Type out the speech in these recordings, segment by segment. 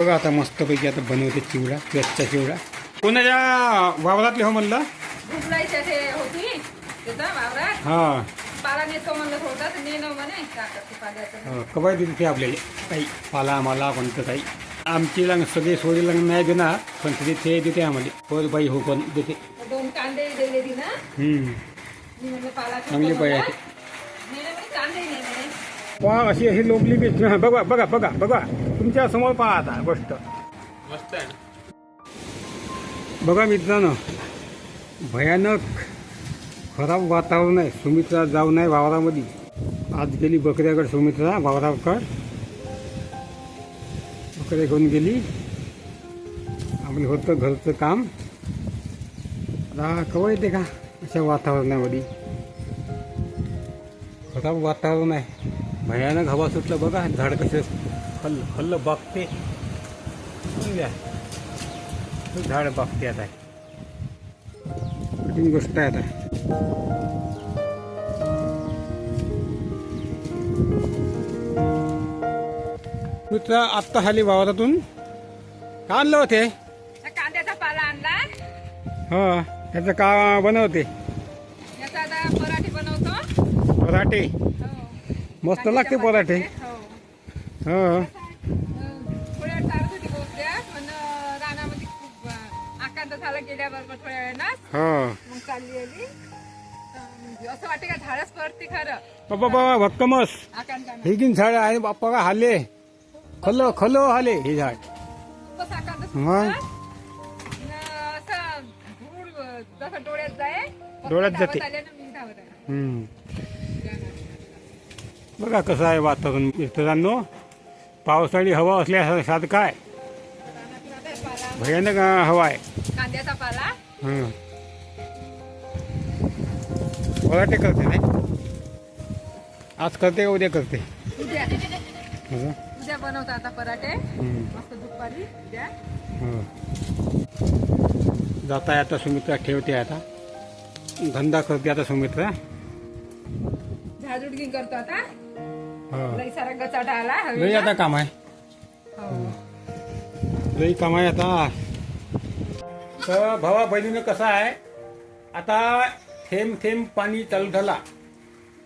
बघा आता मस्तपैकी आता बनवते चिवडा कच्चा चिवडा. कोणाच्या वावरातले हो म्हणलं? हा. हो, कवाय देते ते आपल्याला. काही पाला आम्हाला कोणतं काही आमची लंग सगळे सोडी लंग नाही देणार पण तरी ते देते आम्हाला. पर बाई हो पण देते? दोन कांदे दिले चांगली बाई आहे पहा अशी अशी लोकली बी बघा बघा बघा बघा. तुमच्यासमोर पहा आता गोष्ट. मस्त आहे बघा मित्रांनो भयानक खराब वातावरण आहे. सुमित्रा जाऊ नाही वावरामध्ये. आज गेली बकऱ्याकडे सुमित्रा वावराकड बकऱ्या घेऊन गेली. आपलं होतं घरचं काम. आता कवा येते का अशा वातावरणामध्ये? खराब वातावरण आहे. भयानक हवा सुटलं बघा झाड कसं हल्ल हल्ल बागते. झाड बागते आता. कठीण गोष्ट आहे आता. मित्र आत्ता खाली वावरातून. का आणलं होते? कांद्याचा पाला आणला. हो त्याचं का बनवते? पराठे बनवतो. पराठे. हो. मस्त लागते पराठे. हो. हो अं, थोड्या वेळ चालत होती बोसड्या पण अं, रानामध्ये खूप अं, आकांत झाला गेल्याबरोबर थोड्या वेळानं. हो. मग चालली आली. तर म्हणजे असं वाटतं का झाडच पडते खरं? बाबा बाबा भक्कमस. आकांतानं. हे किन झाड आहे? बाप्पा का हाले? खल्लो खल्लो हाले हे झाड. खूपच आकांत मग? सुटलं. न असं धूळ अं, जसं डोळ्यात जाय तसं डोळ्यात जाते. मी धावत. हम्म. बघा कसं आहे वातावरण मित्रांनो. पावसाळी हवा काय आता हे पाला भयानक हवा आहे. कांद्याचा पाला? हं. पराठे करते नाही. आज करते का उद्या करते? उद्या. असं? उद्या बनवतो आता पराठे. हं. मस्त दुपारी उद्या. हो. जात आहे आता सुमित्रा ठेवते आता. धंदा करते आता सुमित्रा. झाडझुडगी करतो आता. लई सारा गचाटा आला लई हवेला. आता काम आहे. हो. लई काम आहे आता. तर भावा बहिणीनं कसं आहे? आता थेंब थेंब पाणी चालू झाला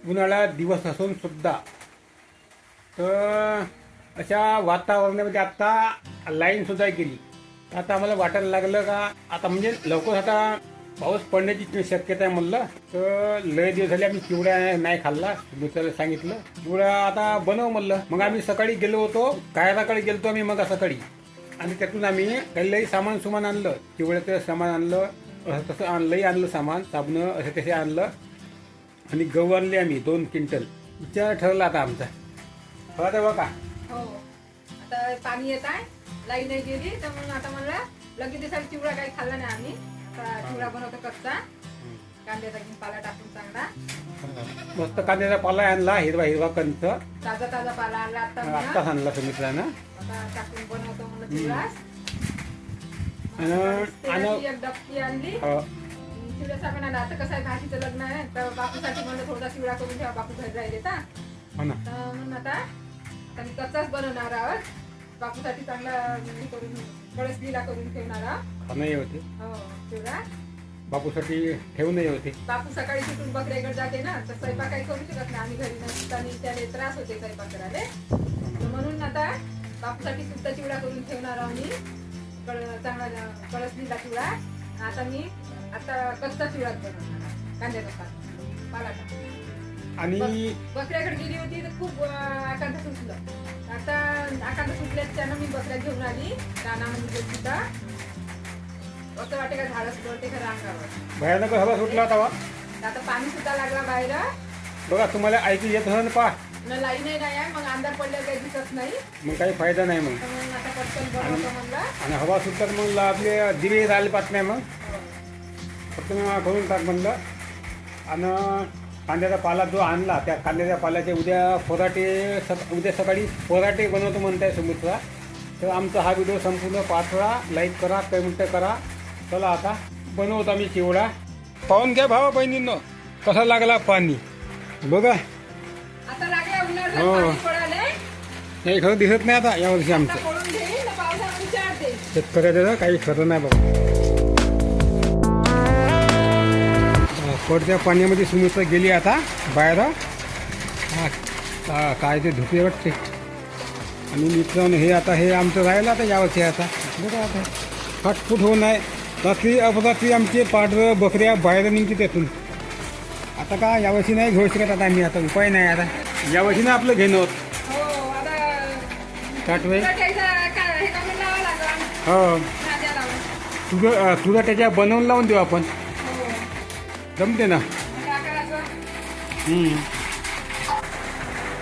उन्हाळा दिवस असून सुद्धा. तर अशा वातावरणामध्ये आता लाईन सुद्धा गेली. आता आम्हाला वाटायला लागलं का? आता म्हणजे लवकर आता पाऊस पडण्याची शक्यता आहे म्हणलं. तर लय दिवस झाले आम्ही चिवड्या नाही खाल्ला. दुसऱ्याला सांगितलं. चिवडा आता बनव म्हणलं. मग आम्ही सकाळी गेलो होतो. कायराकडे गेलो आम्ही मग सकाळी. आणि त्यातून आम्ही काही लई सामान सुमान आणलं. चिवड्याचं सामान आणलं. असं तसं आणलंही लई आणलं सामान. साबणं असं तसे आणलं. आणि गहू आणले आम्ही दोन क्विंटल. विचार ठरला आता आमचा. बघा बघा हो. आता पाणी येत आहे. लाईन नाही गेली. तर म्हणून आता मला लगेच चिवडा काही खाल्ला नाही आम्ही. चिवडा बनवतो कच्चा. कांद्याचा घेऊन पाला टाकून चांगला. मस्त कांद्याचा पाला आणला हिरवा हिरवा कंच. ताजा ताजा पाला आणला आता आत्ताच आणला सुमित्रानं आता टाकून बनवतो म्हणलं आणि- आणि- एक डबकी आणली. हो. आता कसं आहे भाजीचं लग्न आहे. तर बापूसाठी म्हणलं थोडा चिवडा करून ठेवा बापू घरी राहिले तर. हो ना. तर म्हणून आता आता मी कच्चाच बनवणार आहोत. बापूसाठी चांगला हे करून कळसलीला करून ठेवणार आहोत. खाणंही होते हो चिवडा बापूसाठी ठेवूनही होते बापू सकाळी सुटून बकऱ्याकडे जाते ना तर स्वयंपाक काही करू शकत नाही. आम्ही घरी नसताना त्याला त्रास होते स्वयंपाक करायला. तर म्हणून आता बापूसाठी सुद्धा चिवडा करून ठेवणार आहोत मी कळ चांगला कळसलीला चिवडा. आता मी आता कच्चा चिवडा बनवणार आहे. कांद्याचा पाला. टाकून. आणि बकऱ्याकडे गेली होती तर खूप आकांत सुटलं. आता आकांत सुटल्यात त्यानं मी बकऱ्या घेऊन आली. रानामध्ये तर असं का का भयानक हवा सुटला होता बा. आता पाणी सुद्धा लागला बाहेर. बघा तुम्हाला ऐकू येत असं पा. न लाईनही नाही आहे मग अंधार पडल्यावर काही दिसत नाही. मग काही फायदा नाही मग. तर म्हणून आता पटकन बनवतो म्हणलं. आणि हवा सुटतात मग आपले दिवे राहिले पाहत नाही मग. हो. फक्त मग करून टाक म्हणलं आणि कांद्याचा पाला जो आणला त्या कांद्याच्या पाल्याचे उद्या सक उद्या सकाळी पराठे बनवतो म्हणताय सुमित्रा. तर आमचा हा व्हिडिओ संपूर्ण पाठवा लाईक करा कमेंट करा. चला आता बनवतो आम्ही चिवडा. पाहून घ्या भावा बहिणींनो कसा लागला पाणी. बघा. उन्हाळ्यात हो. हे खरं दिसत नाही आता यावर्षी आमचं. शेतकऱ्याचं काही खरं नाही बघा पडत्या पाण्यामध्ये सुमित्रा गेली आता बाहेर. काय ते धुके वाटते. आणि मित्रांनो हे आता हे आमचं राहिलं आता यावरचे आता. बघा आता. फटफूट होऊ नये रात्री अपरात्री आमचे पांढरं बकऱ्या बाहेर निघते त्यातून. आता का यावर्षी नाही घेऊ शकत आता आम्ही आता उपाय नाही आता. यावर्षी ना आपलं घेणं होत. हो काटवे का हे हो. तुझं तुझं त्याच्या बनवून लावून देऊ आपण. हो. जमते ना.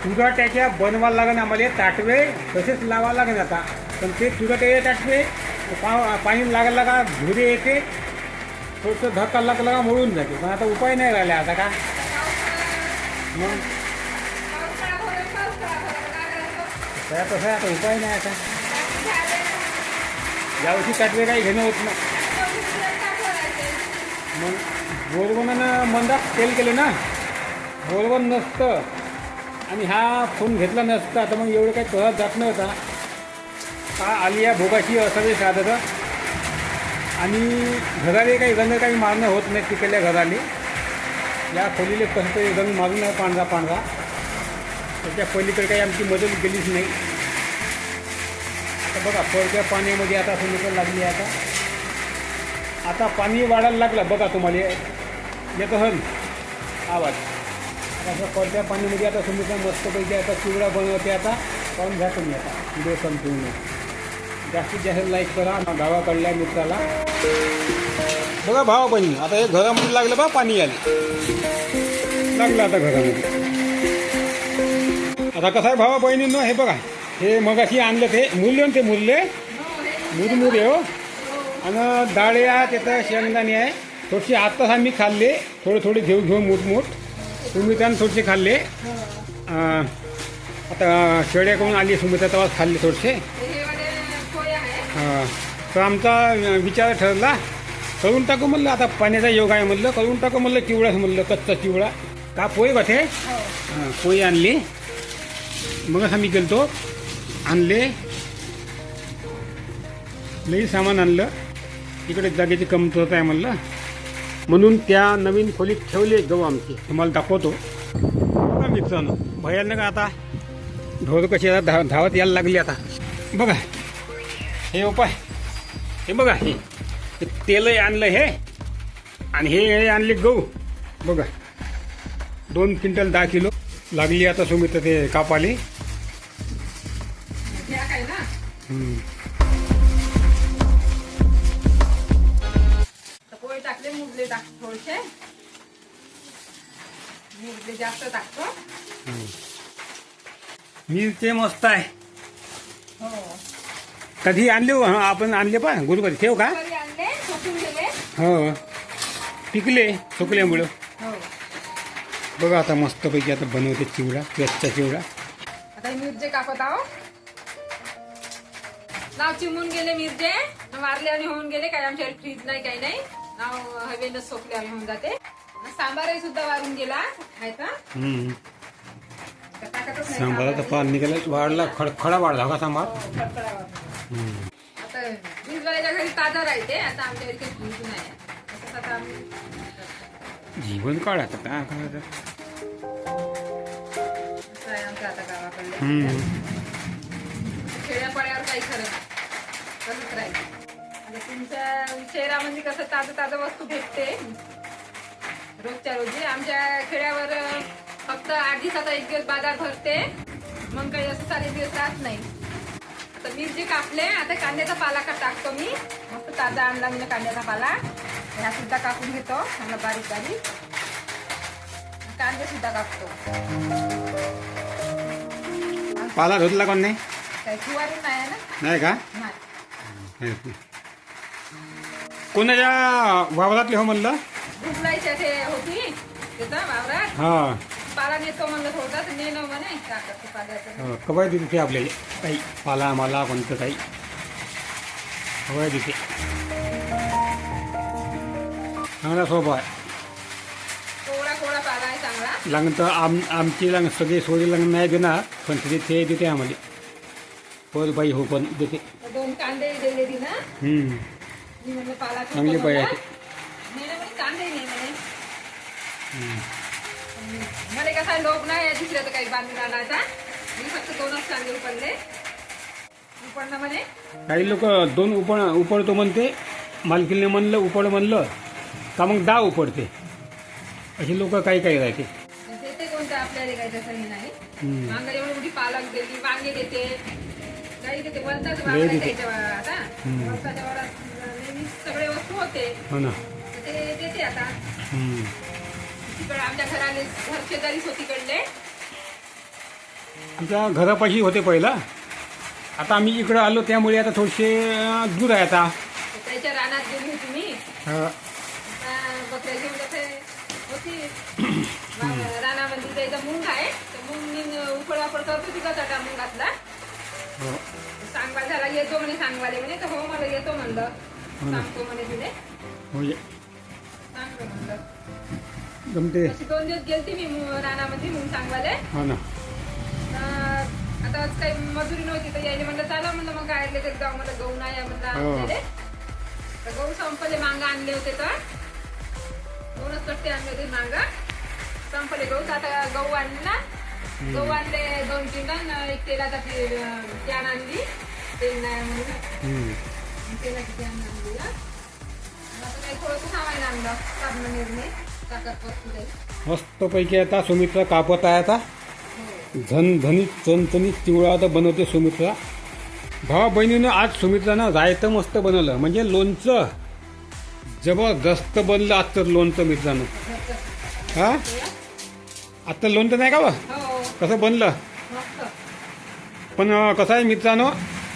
तुझा त्याच्या बनवायला लागेल आम्हाला ताटवे तसेच लावावं लागेल आता. पण ते तुझं ते ताटवे पा पाणी लागला का धुरे येते थोडंसं धक्का लागला का मळून जाते. पण आता उपाय नाही राहिले आता का? मग? काय त्या तसं आहे आता उपाय नाही आता. यावर्षी काटवे काही घेणं होत नाही. मग बोलवणानं मंदा तेल केलं ना? बोलवण नसतं. आणि हा फोन घेतला नसता तर मग एवढं काही कळत जात नव्हता. का आली या भोगाशी असावे साधत. आणि घराले काही गंध काही मारणं होत नाही तिकडल्या घराले. या खोलीले कसं तरी रंग मारून आहे पांढरा पांढरा. त्याच्या पलीकडे काही आमची मदत गेलीच नाही. आता बघा पडत्या पाण्यामध्ये आता समुद्र लागली आहे आता. आता पाणी वाढायला लागलं बघा तुम्हाला. येतं हन आवाज. आता असं पडत्या पाणीमध्ये आता समुद्र मस्तपैकी आता चिवडा बनवते आता. पाहून घ्या तुम्ही आता. व्हिडिओ संपवून जास्तीत जास्त लाईक करा ना गावाकडल्या मित्राला. बघा भावा बहिणी आता हे घरामध्ये लागलं बा पाणी आले. लागलं आता घरामध्ये. आता कसं आहे भावा बहिणींनो हे बघा हे मगाशी आणलं ते मूल्य ते मूल्य? मुरमुरे हो. आणि डाळे आहे त्याचं शेंगदाणे आहे. थोडीशी आत्ताच आम्ही खाल्ले थोडे थोडे घेऊ घेऊ मोठमोठ सुमित्रानं थोडेसे खाल्ले. आता अं, आता शेळ्याकडून आली सुमित्रा तेव्हा खाल्ले थोडेसे हे. तर आमचा विचार ठरला. करून टाकू म्हणलं आता पाण्याचा योग आहे म्हणलं. करून टाकू म्हणलं चिवडाच म्हणलं कच्चा चिवडा का पोहे बथे? हो. हां, पोहे आणले. मगच आम्ही गेलतो. आणले. लई सामान आणलं. इकडे जागेची कमतरता आहे म्हणलं. म्हणून त्या नवीन खोलीत ठेवले गहू आमचे. तुम्हाला दाखवतो. बघा मित्रांनो भयानक आता. ढोर कशी आता धावत यायला लागली आता. बघा. हे उपाय. हे बघा हे. तेलही आणलं हे. आणि हे आणले गहू. बघा. दोन क्विंटल दहा किलो. लागली आता सुमित्र ते कापाली. घ्या काय ना हम्म. तर पोहे टाकले मुगले टाक थोडेसे. मुगले जास्त टाकतो. मिरचे मस्त आहे. कधी आणले हो? हं, आपण आणले पा गुरुवारी. ठेव का? घरी आणले सुकून गेले. हो. पिकले सुकल्यामुळं हो. बघा आता मस्तपैकी आता बनवते चिवडा कच्चा चिवडा. आता हे मिरचे कापत आहो. नाव चिमून गेले मिरचे. मारले आणि होऊन गेले काय आमच्या फ्रीज नाही काही नाही. नाव हवेनं सोकले आणि होऊन जाते. सांबारही सुद्धा वारून गेला. खायचा हम्म. तर टाकतच नाही सांबार. पान निघाला. वाढला खडखडा वाढला का सांबार? हो, खडखडा वारून. आता फ्रीजवाल्याच्या घरी ताजा राहते. आता आमच्या फ्रीज नाही. तसंच आता आम्ही जीवन काय असं आहे आमचं आता गावाकडले. हम्म. खेड्यापाड्यावर काही खरं तसंच राहील आणि तुमच्या शहरामध्ये कसं ताजं ताजं वस्तू भेटते. रोजच्या रोजी. आमच्या खेड्यावर फक्त आठ दिवसाचा एक दिवस बाजार भरते. मग काही असं सारे दिवस राहत नाही. आता मिरची कापले आता कांद्याचा पाला का टाकतो मी. मस्त ताजा आणला मी कांद्याचा पाला. ह्या सुद्धा कापून घेतो चांगला बारीक बारीक. कांदे सुद्धा कापतो. पाला धुतला कोण नाही फुवारी नाही ना? नाही का? कोणाच्या वावरातले हो म्हणलं? ते होती त्याचा वावरात. हा. पाला नेतो म्हणलं थोडा तर नेलो म्हणे. काकाचं पाल्याचं हो, कवाय देते ते आपल्याला. काही पाला मला कोणतं काही. कवाय देते. चांगला स्वभाव आहे. कोवळा कोवळा पाला आहे चांगला. लग्न तर आम आमची लग्न सगळे सोयी लग्न नाही देणार पण तरी ते देते आम्हाला. पर बाई हो पण देते. दोन कांदे दिले ती ना हम्म. मी म्हणलं पाला चांगली पाय आहे. नाही ना म्हणे कांदे नाही म्हणे. हम्म. मला कसा लोक नाही दुसऱ्याचं काही बांधून मी फक्त दोनच म्हणे. काही लोक दोन उपड उपडतो म्हणते मालकीने म्हणलं उपड म्हणलं का मग दहा उपडते. अशी लोक काही काही राहते. देते कोणतं आपल्याला काही तसं हे नाही. हम्म. वांगा एवढी मोठी पालक देते वांगे देते. काही देते वलताच लय वावर देते. त्याच्या आता हम्म. वलताच्या वावरात नेहमी सगळे वस्तू होते. हो ना. तर ते देते आता. हम्म. तिकडे आमच्या घर शेजारीच होती कडले आमच्या घरापाशी होते पहिलं. आता आम्ही इकडं आलो त्यामुळे आता थोडेसे अं, दूर आहे आता. त्याच्या रानात गेली होती मी. हा. आता बकऱ्या घेऊन जाते होती. वा- रानामध्ये त्याचा मुंग आहे. तर मुंग मी उकड वापड करतो तिकडे टाटा मुंगातला. हो. सांगवा झाला येतो म्हणे सांगवाले म्हणे. तर हो मला येतो म्हणलं. हो. सांगतो म्हणे तुले म्हणजे सांग म्हणलं. जमते अशी दोन दिवस गेलती मी मु- रानामध्ये मुंग सांगवाले. हो ना. तर आता आज काही मजुरी नव्हती तर यायला म्हणलं चाला म्हणलं मग काय ते गाव मला गहू नाही आहे म्हणलं हो. आणलेले तर गहू संपले मांगा आणले होते तर. दोनच कट्टे आणले होते मांगा. संपले गहू तर आता गहू आणला. गहू आणले दोन किंडन एक तेलाचा ते- कॅन आणली. तेल नाही म्हणून. हम्म. तेलाची कॅन आणली. हा. आता काही थोडंसं सामान आणलं साबण पत्ती मस्तपैकी आता सुमित्रा कापत आहे आता. हो झणझणीत चणचणीत चिवळा आता बनवते सुमित्रा भावा बहिणीनं आज सुमित्रानं रायतं मस्त बनवलं. म्हणजे लोणचं. जबरदस्त बनलं आजचं लोणचं मित्रानं हा? आजचं लोणचं नाही का बा? हो. कसं बनलं? पण कसं आहे मित्रांनो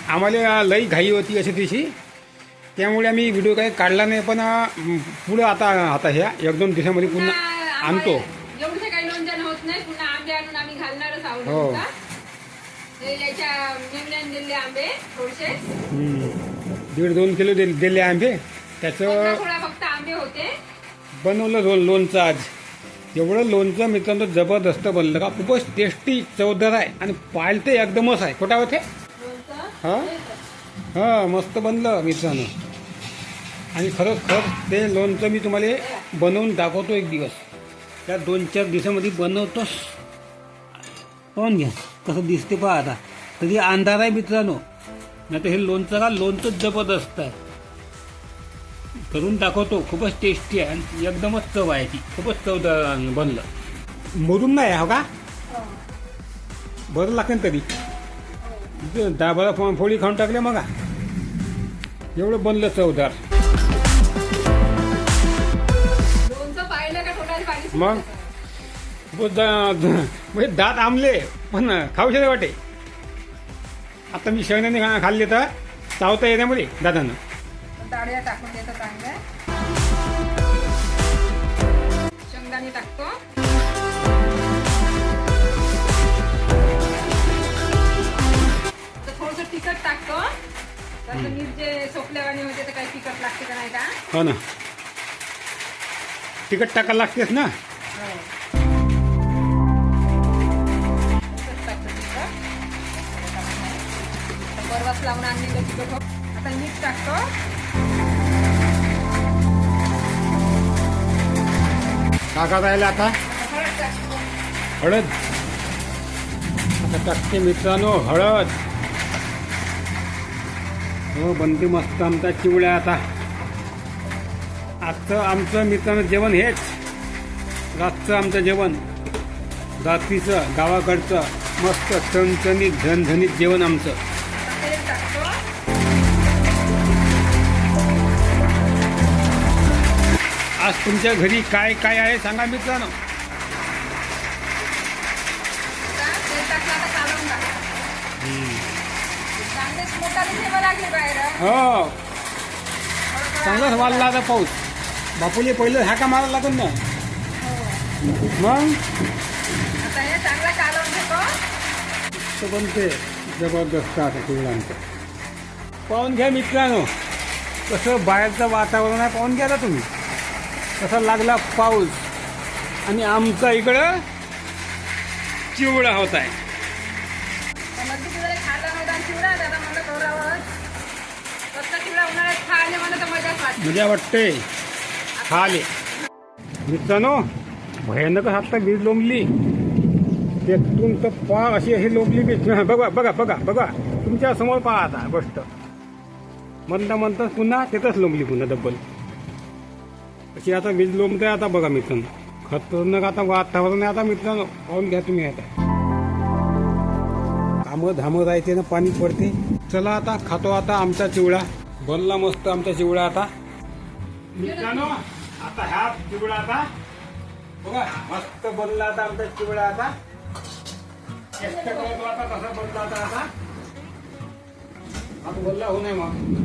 आम्हाला लई घाई होती अशी तशी त्यामुळे आम्ही व्हिडिओ काही काढला नाही पण पुढं आता आता ह्या एक दोन दिवसामध्ये पुन्हा आणतो. एवढे काही लोणचं होत नाही पुन्हा आंबे आणून आम्ही घालणारच आहोत हो. लोणचा. ते याच्या मेमण्याने दिले आंबे थोडेसे. हम्म. दीड दोन किलो दिले आंबे. त्याचं फक्त आंबे होते. बनवलं लोणचं आज. एवढं लोणचं मित्रांनो जबरदस्त बनलं. का खूपच टेस्टी चवदार आहे आणि पाहिलं ते एकदमच आहे. खोटा होते हा? हां मस्त बनलं मित्रांनो आणि खरंच खरंच ते लोणचं मी तुम्हाला बनवून दाखवतो एक दिवस. त्या दोन चार दिवसामध्ये बनवतोच पाहून घ्या कसं दिसते पहा आता. तरी अंधार आहे मित्रांनो. नाही तर हे लोणचं का लोणचंच जबरदस्त आहे. करून दाखवतो खूपच टेस्टी आहे आणि एकदमच चव आहे ती. खूपच चव बनलं. मोडून नाही हो का? हो. बरं लागतं ना तरी. दहा बारा फोडी खाऊन टाकल्या मग. एवढं बनलं चवदार मग? म्हणजे दात आंबले पण खाऊ शकते वाटे. आता मी शेवण्याने खाल्ले तर चावता येण्यामध्ये दादानं टाकून शेंगदाणे टाकतो. तिखट टाकतो. तर मिरचे सोपल्यावाने होते तर काही तिखट लागते का नाही का? हो ना. तिखट टाकायला लागतेच ना? लावून आणलेलं तिखट हो. आता मीठ टाकतो. काका राहिला आता? हळद? आता टाकते मित्रांनो हळद. हो बनते मस्त आमचा चिवड्या आता. आजचं आमचं मित्रांनो जेवण हेच. रातचं आमचं जेवण. रात्रीचं गावाकडचं मस्त चणचणीत झणझणीत जेवण आमचं. आज तुमच्या घरी काय काय आहे सांगा मित्रांनो आता तेल टाकलं आता कालवून टाका कांदेच मोठाले ठेवा लागले बाहेर हो? चांगलाच वाढला आता पाऊस. बापूले पहिलं हाका मारायला लागून ना. मग? आता हे चांगला कालवून घेतो. तर बनते. जबरदस्त आता चिवडांचं पाहून घ्या मित्रांनो कसं बाहेरचं वातावरण आहे पाहून घ्या ना तुम्ही. कसा लागला पाऊस. आणि आमचा इकडं चिवडा होत आहे. तर मग तुझ्या खाल्ला नव्हता आणि मजा वाटते खाले. मित्रांनो भयानक आता वीज लोंबली. ते तर पहा अशी अशी लोंबली वीज बघा बघा बघा बघा. तुमच्यासमोर पहा आता गोष्ट. म्हणता म्हणता पुन्हा तिथंच लोंबली पुन्हा डब्बल अशी आता वीज लोंबते आता बघा मित्रांनो. खतरनाक आता वातावरण आहे आता मित्रांनो. पाहून घ्या तुम्ही आता. कामं धामं राहते ना पाणी पडते. चला आता खातो आता आमचा चिवडा. बनला मस्त आमचा चिवडा आता. मित्रांनो आता ह्या चिवडा आता. बघा मस्त बनला आता आमचा चिवडा आता. करतो आता कसा बनला आता आता. आता बनला हो नाही मग.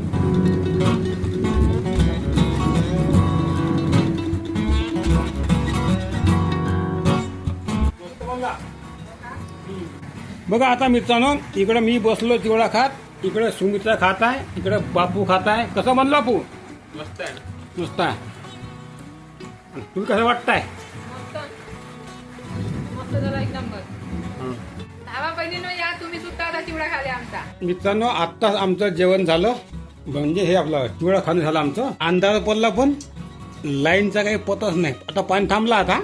बघा आता मित्रांनो इकडे मी बसलो चिवडा खात. इकडे सुमित्रा खात आहे इकडे बापू खात आहे कसं म्हणलं बापू? मस्त आहे मस्त आहे. तुम्ही कसं वाटतंय? मस्त. मस्त झाला एक नंबर. धावा बहिणीनो या तुम्ही सुद्धा आता चिवडा खाले आमचा. मित्रांनो आत्ताच आमचं जेवण झालं. म्हणजे हे आपलं चिवडा खाणं झालं आमचं. अंधार पडला पण लाईनचा काही पतच नाही. आता पाणी थांबला आता.